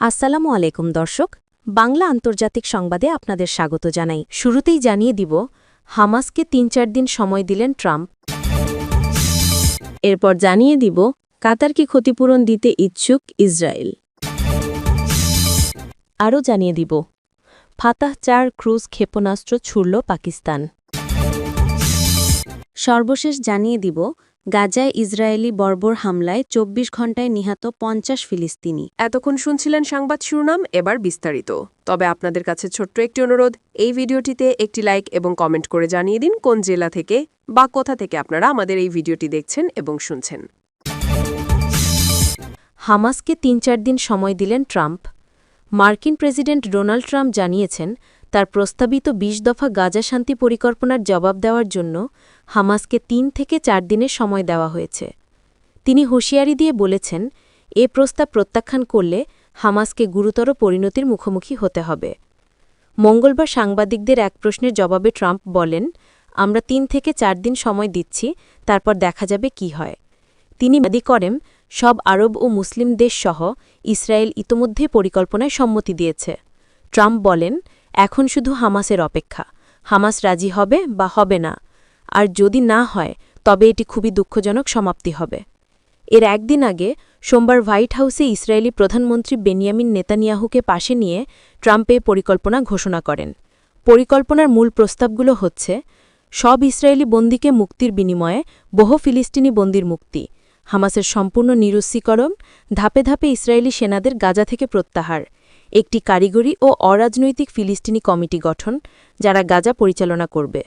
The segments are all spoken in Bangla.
আসসালামু আলাইকুম দর্শক, বাংলা আন্তর্জাতিক সংবাদে আপনাদের স্বাগত জানাই। শুরুতেই জানিয়ে দিব, হামাসকে তিন চার দিন সময় দিলেন ট্রাম্প। এরপর জানিয়ে দিব কাতারকে ক্ষতিপূরণ দিতে ইচ্ছুক ইসরায়েল। আরও জানিয়ে দিব, ফাতাহ চার ক্রুজ ক্ষেপণাস্ত্র ছুড়ল পাকিস্তান। সর্বশেষ জানিয়ে দিব গাজায় ইসরায়েলি বর্বর হামলায় ২৪ ঘণ্টায় নিহত পঞ্চাশ ফিলিস্তিনি। এতক্ষণ শুনছিলেন সংবাদ শিরোনাম এবার বিস্তারিত। তবে আপনাদের কাছে ছোট্ট একটি অনুরোধ এই ভিডিওটিতে একটি লাইক এবং কমেন্ট করে জানিয়ে দিন কোন জেলা থেকে বা কোথা থেকে আপনারা আমাদের এই ভিডিওটি দেখছেন এবং শুনছেন। হামাসকে তিন চার দিন সময় দিলেন ট্রাম্প। মার্কিন প্রেসিডেন্ট ডোনাল্ড ট্রাম্প জানিয়েছেন তার প্রস্তাবিত ২০ দফা গাজা শান্তি পরিকল্পনার জবাব দেওয়ার জন্য হামাসকে তিন থেকে চার দিনের সময় দেওয়া হয়েছে। তিনি হুঁশিয়ারি দিয়ে বলেছেন, এ প্রস্তাব প্রত্যাখ্যান করলে হামাসকে গুরুতর পরিণতির মুখোমুখি হতে হবে। মঙ্গলবার সাংবাদিকদের এক প্রশ্নের জবাবে ট্রাম্প বলেন, আমরা তিন থেকে চার দিন সময় দিচ্ছি, তারপর দেখা যাবে কি হয়। তিনি মাদি করেন, সব আরব ও মুসলিম দেশ সহ ইসরায়েল ইতোমধ্যে পরিকল্পনায় সম্মতি দিয়েছে। ট্রাম্প বলেন এখন শুধু হামাসের অপেক্ষা। হামাস রাজি হবে বা হবে না। আর যদি না হয়, তবে এটি খুবই দুঃখজনক সমাপ্তি হবে। এর একদিন আগে, সোমবার হোয়াইট হাউসে ইসরায়েলি প্রধানমন্ত্রী বেনিয়ামিন নেতানিয়াহুকে পাশে নিয়ে ট্রাম্প পরিকল্পনা ঘোষণা করেন। পরিকল্পনার মূল প্রস্তাবগুলো হচ্ছে, সব ইসরায়েলি বন্দীকে মুক্তির বিনিময়ে বহু ফিলিস্তিনি বন্দির মুক্তি, হামাসের সম্পূর্ণ নিরস্সীকরণ ধাপে ধাপে ইসরায়েলি সেনাদের গাজা থেকে প্রত্যাহার একটি কারিগরি ও অরাজনৈতিক ফিলিস্তিনি কমিটি গঠন, যারা গাজা পরিচালনা করবে।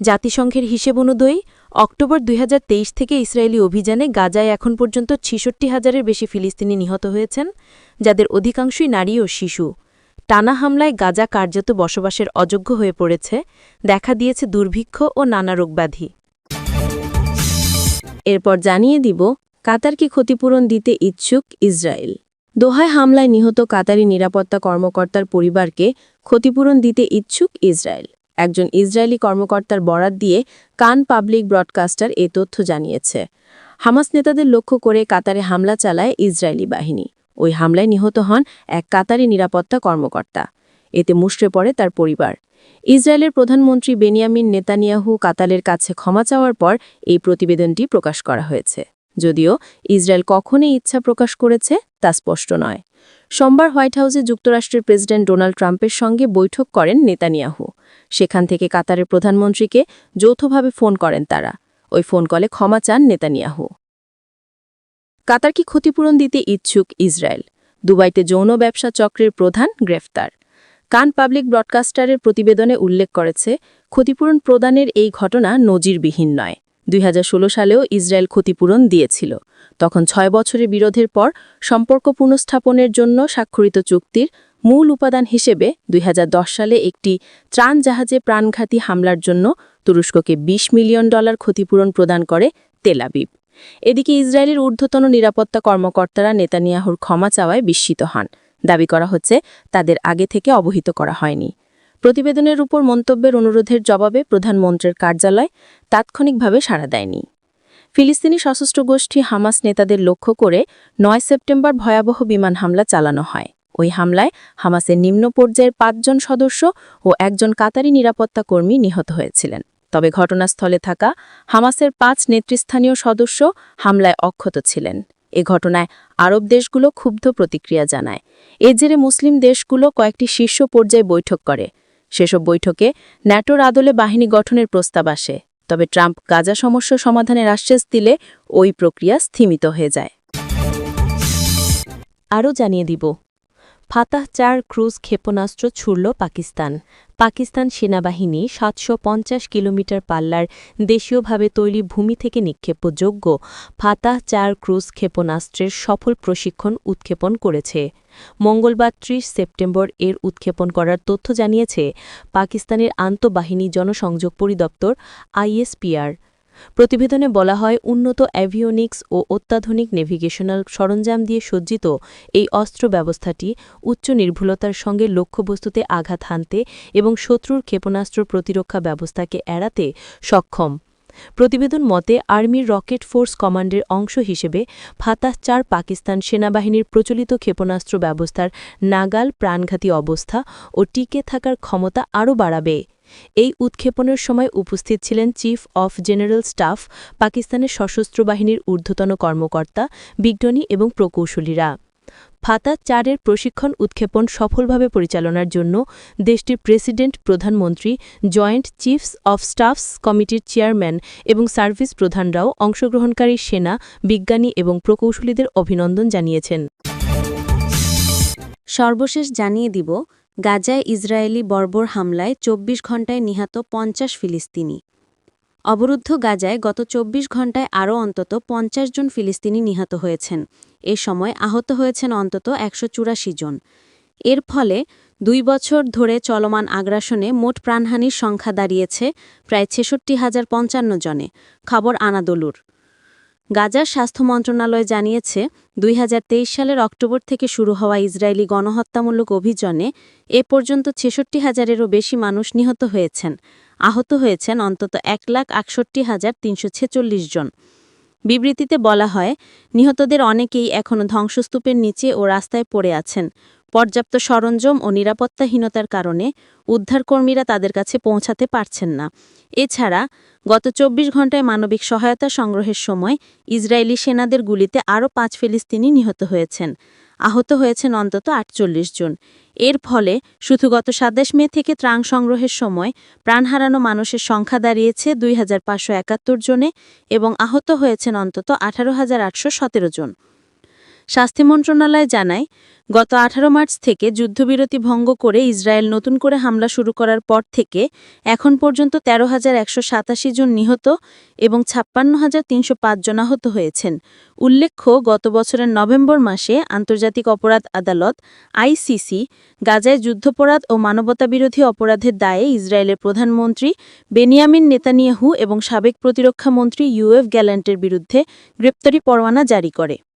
জাতিসংঘের হিসেব অনুযায়ী, অক্টোবর দুই হাজার তেইশ থেকে ইসরায়েলি অভিযানে গাজায় এখন পর্যন্ত ছিষট্টি হাজারের বেশি ফিলিস্তিনি নিহত হয়েছেন, যাদের অধিকাংশই নারী ও শিশু। টানা হামলায় গাজা কার্যত বসবাসের অযোগ্য হয়ে পড়েছে, দেখা দিয়েছে দুর্ভিক্ষ ও নানা রোগব্যাধি। এরপর জানিয়ে দিব কাতারকে ক্ষতিপূরণ দিতে ইচ্ছুক ইসরায়েল। দোহায় হামলায় নিহত কাতারি নিরাপত্তা কর্মকর্তার পরিবারকে ক্ষতিপূরণ দিতে ইচ্ছুক ইসরায়েল। একজন ইসরায়েলি কর্মকর্তার বরাত দিয়ে কান পাবলিক ব্রডকাস্টার এ তথ্য জানিয়েছে। হামাস নেতাদের লক্ষ্য করে কাতারে হামলা চালায় ইসরায়েলি বাহিনী। ওই হামলায় নিহত হন এক কাতারি নিরাপত্তা কর্মকর্তা। এতে মুষড়ে পড়ে তার পরিবার। ইসরায়েলের প্রধানমন্ত্রী বেনিয়ামিন নেতানিয়াহু কাতালের কাছে ক্ষমা চাওয়ার পর এই প্রতিবেদনটি প্রকাশ করা হয়েছে। যদিও ইসরায়েল কখনই ইচ্ছা প্রকাশ করেছে তা স্পষ্ট নয়। সোমবার হোয়াইট হাউসে যুক্তরাষ্ট্রের প্রেসিডেন্ট ডোনাল্ড ট্রাম্পের সঙ্গে বৈঠক করেন নেতানিয়াহু। সেখান থেকে কাতারের প্রধানমন্ত্রীকে যৌথভাবে ফোন করেন তারা। ওই ফোন কলে ক্ষমা চান নেতানিয়াহু। কাতার কি ক্ষতিপূরণ দিতে ইচ্ছুক ইসরায়েল? দুবাইতে যৌন ব্যবসা চক্রের প্রধান গ্রেফতার। কান পাবলিক ব্রডকাস্টারের প্রতিবেদনে উল্লেখ করেছে, ক্ষতিপূরণ প্রদানের এই ঘটনা নজিরবিহীন নয়। দুই হাজার ষোলো সালেও ইসরায়েল ক্ষতিপূরণ দিয়েছিল। তখন ছয় বছরের বিরোধের পর সম্পর্ক পুনঃস্থাপনের জন্য স্বাক্ষরিত চুক্তির মূল উপাদান হিসেবে দুই হাজার দশ সালে একটি ত্রাণ জাহাজে প্রাণঘাতী হামলার জন্য তুরস্ককে ২০ মিলিয়ন ডলার ক্ষতিপূরণ প্রদান করে তেলাবিব এদিকে ইসরায়েলের ঊর্ধ্বতন নিরাপত্তা কর্মকর্তারা নেতানিয়াহুর ক্ষমা চাওয়ায় বিস্মিত হন। দাবি করা হচ্ছে, তাদের আগে থেকে অবহিত করা হয়নি। প্রতিবেদনের উপর মন্তব্যের অনুরোধের জবাবে প্রধানমন্ত্রীর কার্যালয় তাৎক্ষণিকভাবে সাড়া দেয়নি। ফিলিস্তিনি সশস্ত্র গোষ্ঠী হামাস নেতাদের লক্ষ্য করে নয় সেপ্টেম্বর ভয়াবহ বিমান হামলা চালানো হয়। ওই হামলায় হামাসের নিম্ন পর্যায়ের পাঁচজন সদস্য ও একজন কাতারি নিরাপত্তা কর্মী নিহত হয়েছিলেন। তবে ঘটনাস্থলে থাকা হামাসের পাঁচ নেতৃস্থানীয় সদস্য হামলায় অক্ষত ছিলেন। এ ঘটনায় আরব দেশগুলো ক্ষুব্ধ প্রতিক্রিয়া জানায়। এ জেরে মুসলিম দেশগুলো কয়েকটি শীর্ষ পর্যায়ে বৈঠক করে। সেসব বৈঠকে ন্যাটোর আদলে বাহিনী গঠনের প্রস্তাব আসে। তবে ট্রাম্প গাজা সমস্যা সমাধানের আশ্বাস দিলে ওই প্রক্রিয়া স্থিমিত হয়ে যায়। আরও জানিয়ে দিব। ফাতাহ চার ক্রুজ ক্ষেপণাস্ত্র ছুড়ল পাকিস্তান। পাকিস্তান সেনাবাহিনী সাতশো পঞ্চাশ কিলোমিটার পাল্লার দেশীয়ভাবে তৈরি ভূমি থেকে নিক্ষেপযোগ্য ফাতাহ চার ক্রুজ ক্ষেপণাস্ত্রের সফল প্রশিক্ষণ উৎক্ষেপণ করেছে। মঙ্গলবার ত্রিশ সেপ্টেম্বর এর উৎক্ষেপণ করার তথ্য জানিয়েছে পাকিস্তানের আন্তঃবাহিনী জনসংযোগ পরিদপ্তর আইএসপিআর। প্রতিবেদনে বলা হয়, উন্নত অ্যাভিওনিক্স ও অত্যাধুনিক নেভিগেশনাল সরঞ্জাম দিয়ে সজ্জিত এই অস্ত্র ব্যবস্থাটি উচ্চ নির্ভুলতার সঙ্গে লক্ষ্যবস্তুতে আঘাত হানতে এবং শত্রুর ক্ষেপণাস্ত্র প্রতিরক্ষা ব্যবস্থাকে এড়াতে সক্ষম। প্রতিবেদন মতে আর্মির রকেট ফোর্স কমান্ডের অংশ হিসেবে ফাতাহ চার পাকিস্তান সেনাবাহিনীর প্রচলিত ক্ষেপণাস্ত্র ব্যবস্থার নাগাল প্রাণঘাতী অবস্থা ও টিকে থাকার ক্ষমতা আরও বাড়াবে। এই উৎক্ষেপণের সময় উপস্থিত ছিলেন চিফ অফ জেনারেল স্টাফ পাকিস্তানের সশস্ত্র বাহিনীর ঊর্ধ্বতন কর্মকর্তা, বিজ্ঞানী এবং প্রকৌশলীরা। ফাতা চারের প্রশিক্ষণ উৎক্ষেপণ সফলভাবে পরিচালনার জন্য দেশটির প্রেসিডেন্ট, প্রধানমন্ত্রী, জয়েন্ট চিফস অফ স্টাফস কমিটির চেয়ারম্যান এবং সার্ভিস প্রধানরাও অংশগ্রহণকারী সেনা, বিজ্ঞানী এবং প্রকৌশলীদের অভিনন্দন জানিয়েছেন। সর্বশেষ জানিয়ে দিব গাজায় ইসরায়েলি বর্বর হামলায় ২৪ ঘণ্টায় নিহত পঞ্চাশ ফিলিস্তিনি। অবরুদ্ধ গাজায় গত ২৪ ঘণ্টায় আরও অন্তত পঞ্চাশ জন ফিলিস্তিনি নিহত হয়েছেন। এ সময় আহত হয়েছেন অন্তত একশো চুরাশি জন। এর ফলে দুই বছর ধরে চলমান আগ্রাসনে মোট প্রাণহানির সংখ্যা দাঁড়িয়েছে প্রায় ছেষট্টি হাজার পঞ্চান্ন জনে। খবর আনাদোলুর। গাজার স্বাস্থ্য মন্ত্রণালয় জানিয়েছে, দুই হাজার তেইশ সালের অক্টোবর থেকে শুরু হওয়া ইসরায়েলি গণহত্যামূলক অভিযানে এ পর্যন্ত ছেষট্টি হাজারেরও বেশি মানুষ নিহত হয়েছেন। আহত হয়েছেন অন্তত এক লাখ আটষট্টি হাজার তিনশো ছেচল্লিশ জন। বিবৃতিতে বলা হয়, নিহতদের অনেকেই এখনও ধ্বংসস্তূপের নিচে ও রাস্তায় পড়ে আছেন। পর্যাপ্ত সরঞ্জম ও নিরাপত্তাহীনতার কারণে উদ্ধারকর্মীরা তাদের কাছে পৌঁছাতে পারছেন না। এছাড়া, গত চব্বিশ ঘন্টায় মানবিক সহায়তা সংগ্রহের সময় ইসরায়েলি সেনাদের গুলিতে আরও পাঁচ ফিলিস্তিনি নিহত হয়েছেন। আহত হয়েছেন অন্তত আটচল্লিশ জন। এর ফলে শুধু গত সাতাশ মে থেকে ত্রাণ সংগ্রহের সময় প্রাণ হারানো মানুষের সংখ্যা দাঁড়িয়েছে দুই হাজার পাঁচশো একাত্তর জনে এবং আহত হয়েছেন অন্তত আঠারো জন। স্বাস্থ্য মন্ত্রণালয় জানায়, গত আঠারো মার্চ থেকে যুদ্ধবিরতি ভঙ্গ করে ইসরায়েল নতুন করে হামলা শুরু করার পর থেকে এখন পর্যন্ত তেরো হাজার একশো সাতাশি জন নিহত এবং ছাপ্পান্ন হাজার তিনশো জন আহত হয়েছেন। উল্লেখ্য, গত বছরের নভেম্বর মাসে আন্তর্জাতিক অপরাধ আদালত আইসিসি গাজায় যুদ্ধপরাধ ও মানবতাবিরোধী অপরাধের দায়ে ইসরায়েলের প্রধানমন্ত্রী বেনিয়ামিন নেতানিয়াহু এবং সাবেক প্রতিরক্ষা মন্ত্রী ইউএফ গ্যালান্টের বিরুদ্ধে গ্রেপ্তারি পরোয়ানা জারি করে।